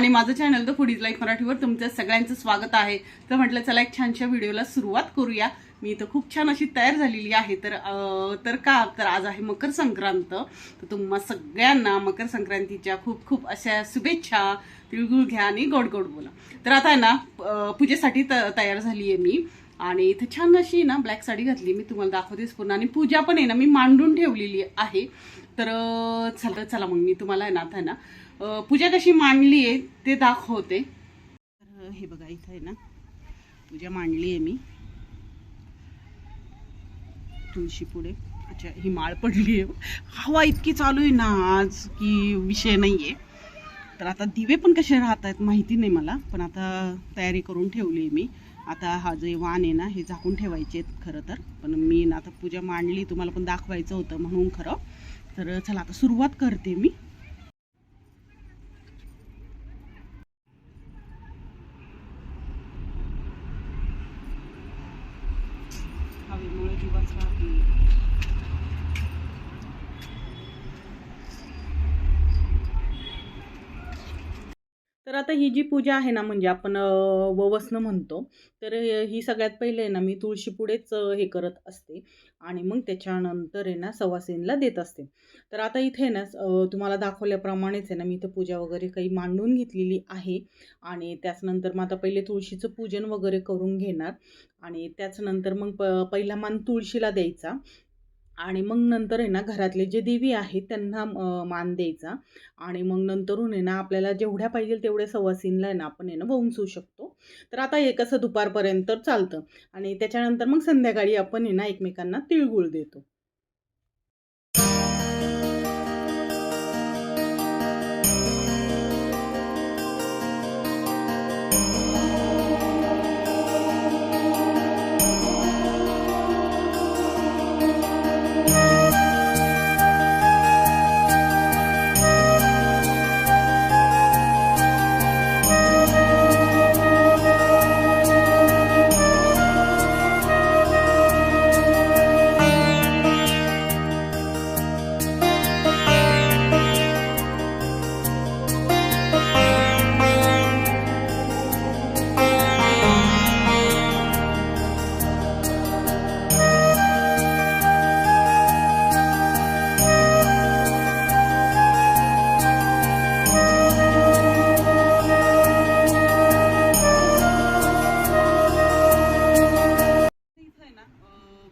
आणि माझं channel the foodies life मराठीवर तुमचं सगळ्यांचं स्वागत आहे. तर म्हटलं चला एक छानशा व्हिडिओला सुरुवात करूया. मी तर खूप छान अशी तयार झालेली आहे. तर तर का? तर आज आहे मकर संक्रांत. तर तुम्हा सगळ्यांना मकर संक्रांतीच्या खूप खूप अशा शुभेच्छा. तिळगुळ घ्या आणि गोड गोड बोला. तर आता आहे ना पूजेसाठी त तयार झाली आहे मी. आणि इथं छान अशी ना ब्लॅक साडी घातली. मी तुम्हाला दाखवतेच पूर्ण. आणि पूजा पण आहे ना मी मांडून ठेवलेली आहे. तर चला चला मग मी तुम्हाला आहे ना आता ना पूजा कशी मांडली आहे ते दाखवते. तर हे बघा इथं आहे ना. पूजा मांडली आहे मी. तुळशी पुढे. अच्छा ही माळ पडली आहे हवा इतकी चालू आहे ना आज की विषय नाही आहे तर आता दिवे पण कसे राहत आहेत माहिती नाही मला पण आता तयारी करून ठेवली आहे मी. आता हा जे वाण आहे ना हे झाकून ठेवायचे आहेत खरं तर. पण मी ना आता पूजा मांडली तुम्हाला पण दाखवायचं होतं म्हणून खरं. तर चला आता सुरुवात करते मी. हवेमुळे दिवस राहते तर आता ही जी पूजा आहे ना म्हणजे आपण ववसनं म्हणतो तर ही सगळ्यात पहिले आहे ना मी तुळशीपुढेच हे करत असते. आणि मग त्याच्यानंतर आहे ना सवासींला देत असते. तर आता इथे ना तुम्हाला दाखवल्याप्रमाणेच आहे ना मी इथे पूजा वगैरे काही मांडून घेतलेली आहे. आणि त्याचनंतर मग आता पहिले तुळशीचं पूजन वगैरे करून घेणार. आणि त्याचनंतर मग प पहिला मान तुळशीला द्यायचा. आणि मग नंतर आहे ना घरातले जे देवी आहेत त्यांना मान द्यायचा. आणि मग नंतरून आहे ना आपल्याला जेवढ्या पाहिजे तेवढ्या सवासींना आहे ना आपण आहे ना वंचू शकतो. तर आता हे कसं दुपारपर्यंत चालतं आणि त्याच्यानंतर मग संध्याकाळी आपण आहे ना एकमेकांना तिळगुळ देतो.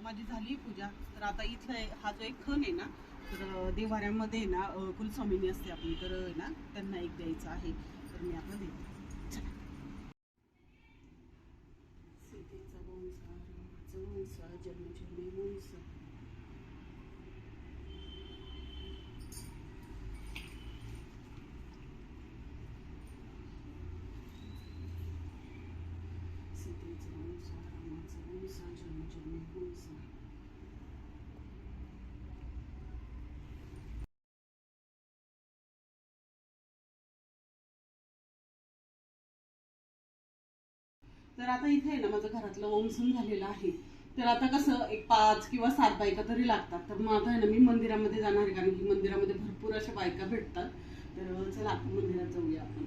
माझी झाली पूजा. तर आता इथला आहे- हा जो एक खण आहे ना तर देवाऱ्यामध्ये आहे ना अं, कुलस्वामिनी असते आपली तर ना त्यांना एक द्यायचं आहे. तर मी आता देते. सीतेचा तर आता इथे आहे ना माझं घरातलं ओमसून झालेलं आहे. तर आता कसं एक पाच किंवा सात बायका तरी लागतात. तर मग आता आहे ना मी मंदिरामध्ये जाणार आहे कारण की मंदिरामध्ये भरपूर अशा बायका भेटतात. तर चला आपण मंदिरात जाऊया आपण.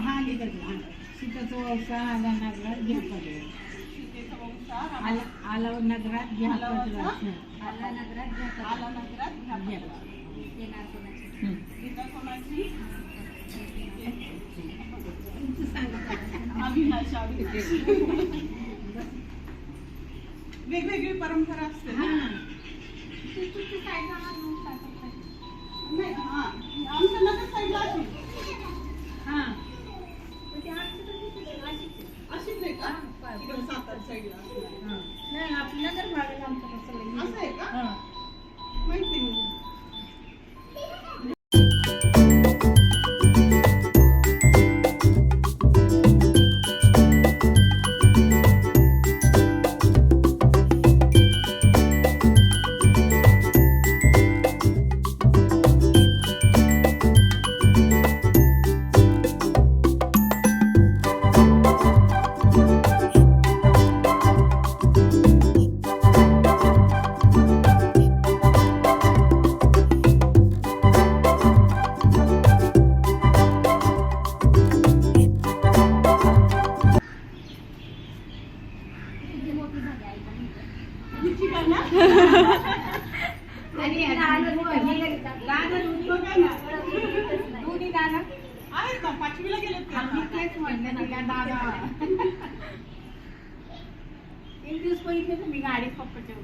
सीताचा व्यवसाय आला नगरात घ्या पडला आला नगरात घ्या पडला आला नगरात घ्या आला नगरात घ्या. गीता कोणाची? अविनाश वेगवेगळी परंपरा असते ना? का एक दिवस पहिले तर मी गाडी पप्पाच्या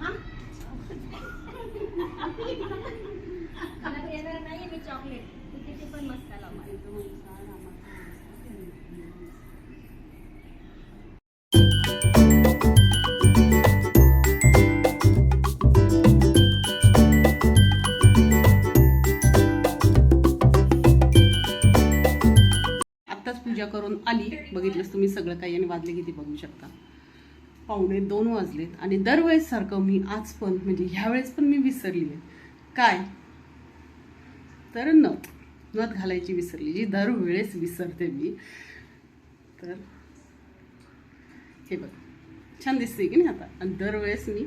हा. चॉकलेट पण मसाला आत्ताच पूजा करून आली. बघितलंस तुम्ही सगळं काही आणि वाजले किती बघू शकता. पावणे दोन वाजलेत आणि दरवेळेस सारखं मी आज पण म्हणजे ह्यावेळेस पण मी विसरली आहे काय? तर नथ नथ घालायची विसरली जी दरवेळेस विसरते मी. तर हे बघ. छान दिसते की नाही आता? आणि दरवेळेस मी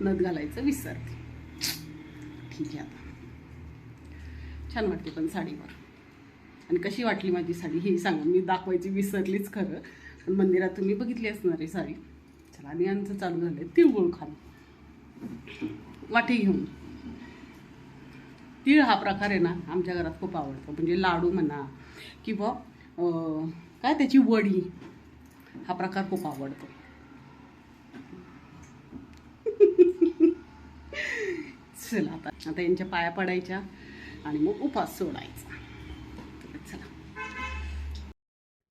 नथ घालायचं विसरते. ठीक आहे आता. छान वाटते पण साडीवर. आणि कशी वाटली माझी साडी हे सांगा. मी दाखवायची विसरलीच खरं. पण मंदिरात तुम्ही बघितली असणार आहे साडी. चला आणि यांचं चालू झालं आहे तिळगुळ खाण वाटी घेऊन. तीळ हा प्रकार आहे ना आमच्या घरात खूप आवडतो. म्हणजे लाडू म्हणा किंवा काय त्याची वडी हा प्रकार खूप आवडतो. चला आता आता यांच्या पाया पडायच्या आणि मग उपास सोडायचा तर चला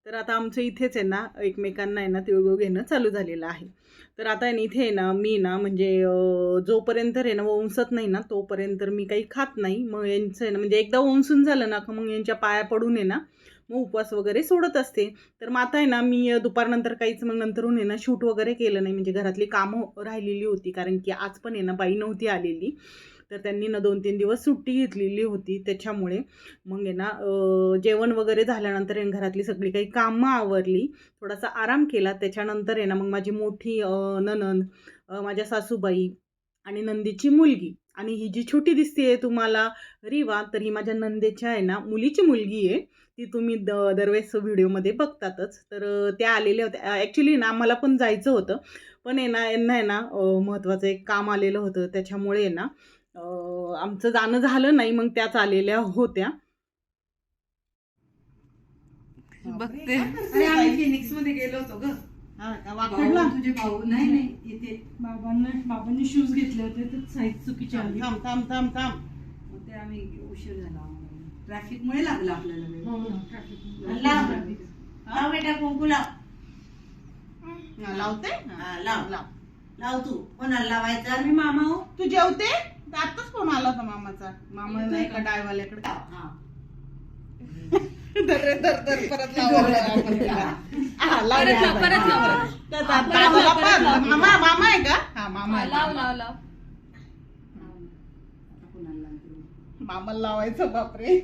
तर आता आमचं इथेच आहे ना एकमेकांना आहे ना तिळगुळ घेणं चालू झालेलं आहे तर आता आहे ना इथे आहे ना मी ना म्हणजे जोपर्यंत आहे ना वंसत नाही ना तोपर्यंत मी काही खात नाही मग यांचं आहे ना म्हणजे एकदा वंसून झालं ना का मग यांच्या पाया पडून आहे ना मग उपवास वगैरे सोडत असते तर मग आता आहे ना मी दुपारनंतर काहीच मग नंतरून आहे ना शूट वगैरे केलं नाही म्हणजे घरातली कामं राहिलेली होती कारण की आज पण आहे ना बाई नव्हती आलेली तर त्यांनी ना दोन तीन दिवस सुट्टी घेतलेली होती. त्याच्यामुळे मग आहे ना जेवण वगैरे झाल्यानंतर घरातली सगळी काही कामं आवरली. थोडासा आराम केला. त्याच्यानंतर आहे ना मग माझी मोठी ननन माझ्या सासूबाई आणि नंदीची मुलगी. आणि ही जी छोटी दिसते तुम्हाला रिवा तर ही माझ्या नंदेच्या आहे ना मुलीची मुलगी आहे. ती तुम्ही द दरवेळेस व्हिडिओमध्ये बघतातच. तर त्या आलेल्या होत्या. ॲक्च्युली ना मला पण जायचं होतं. पण आहे ना यांना आहे ना महत्त्वाचं एक काम आलेलं होतं. त्याच्यामुळे आहे ना आमचं जाणं झालं नाही मग त्याच आलेल्या होत्या. बघते. अरे आम्ही फिनिक्समध्ये गेलो होतो ग. वाकडला भाऊ, तुझे भाऊ? नाही नाही इथे बाबांना बाबांनी शूज घेतले होते तर साईज चुकीची आली. थांब थांब थांब थांब. मग ते आम्ही उशीर झाला ट्रॅफिक मुळे लागला आपल्याला. लाव. लाव बेटा कुंकू लाव. हा, लावते? हा, लाव. लाव तू. कोणाला लावायचं? आम्ही मामा हो. तू जेवते? आताच फोन आला होता मामाचा मामा नाही का? डायवाल्याकडे हा परत आपण तिला. हा, लाव रे, परत लाव, परत लाव. परत. त्या दा- दादाला पण. मामा मामा आहे का हा मामा आहे. लाव लाव लाव मामाला लावायचं बापरे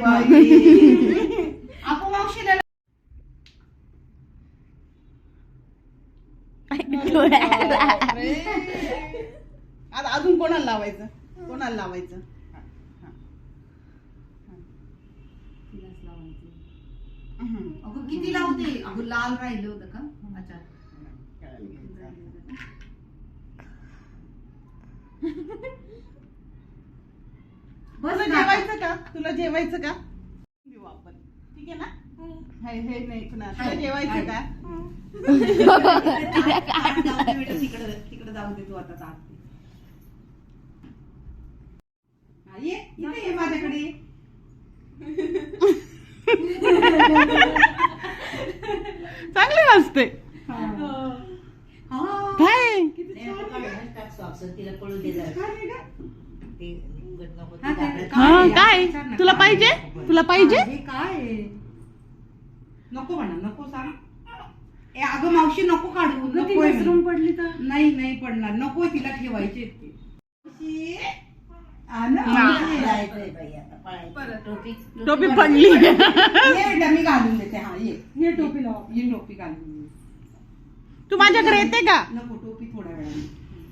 बाई. आपण मावशीला आता अजून कोणाला लावायचं कोणाला लावायचं अगं किती लावते अगं लाल राहिलं होतं का अच्छा बस जेवायचं का? तुला जेवायचं का? देऊ आपण. ठीक आहे ना? हाय हे नाही पुन्हा तुला जेवायचं का जाऊ दे बेटा, तिकडं तिकडं जाऊ दे तू आता ताट. ये इथे ये माझ्याकडे चांगले वाजते हा. काय तिला पळू दे जरा. ते उघड नको, ते दाबलं. हा काय तुला पाहिजे तुला पाहिजे हे काय आहे? नको म्हणा नको सांग. ए अगं मावशी नको काढू नको पडली तर? नाही नाही पडणार नको तिला ठेवायचे. ते मावशी, आ ना, मावशी. जायचंय बाई आता पळायचं. टोपी टोपी पडली. ये बेटा मी घालून देते. हा ये. ये टोपी लाव. ये टोपी घालून दे. तू माझ्याकडे येते का? नको टोपी थोड्या वेळाने.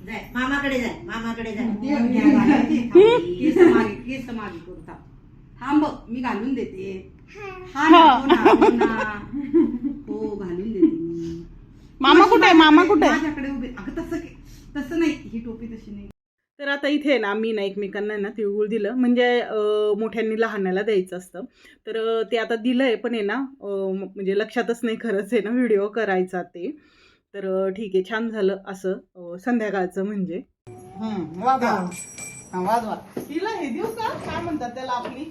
जाय मामाकडे जाय मामाकडे जाय. ते घाला ते. केस मागे केस मागे करू थांब. थांब मी घालून देते. हा ना, हो. ना, हो ना. हो घालून देते मी. मामा कुठे? आहे मामा कुठे? आहे माझ्याकडे उभे. अगं तसं के- तसं नाही ही टोपी तशी नाही. तर आता इथे ना मी ना एकमेकांना आहे ना तिळगुळ दिलं. म्हणजे अं, मोठ्यांनी लहानाला द्यायचं असतं. तर अं, ते आता दिलंय पण आहे ना अं, म्हणजे लक्षातच नाही खरंच आहे ना व्हिडिओ करायचा ते. तर अं, ठीक आहे छान झालं असं अं, संध्याकाळचं म्हणजे. वाजवा. हा वाजवा. तिला हे देऊ का काय म्हणतात त्याला आपली?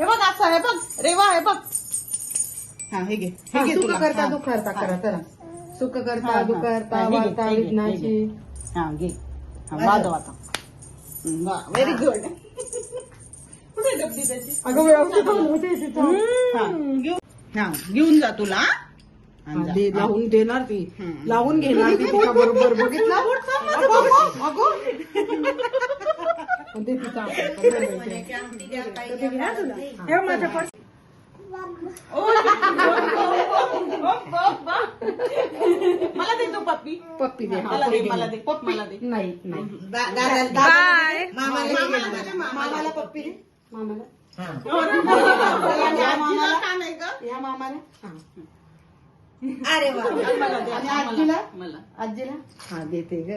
हा, बघ असं हे बघ. रेवा हे बघ. हा हे घे. हे घे सुख तुला. करता हा. दुखरता करा चला. सुख हा, करता हा. दुखरता हा, हे घे, वार्ता हे घे, हे विघ्नाची. हा घे. हा वाजव आता. व्हेरी गुड कुठे डब्बी त्याची? अगं व्यवस्थित होते तिथं. हा, घेऊन हा घेऊन जा तुला हा, जा. दे, लावून देणार ती. हम्म. लावून घेणार ती बरोबर बघितलं. अगो, अगो, मला दे तू पप्पी. पप्पी दे. हा, मला दे पप्पी मला दे. पप्पी? मला दे. नाही नाही. मामाला पप्पी दे. मामाला? हा. आणि आजीला का नाही ग. या मामाला. हा. अरे वा. आजीला? मला. आजीला? हा देते ग.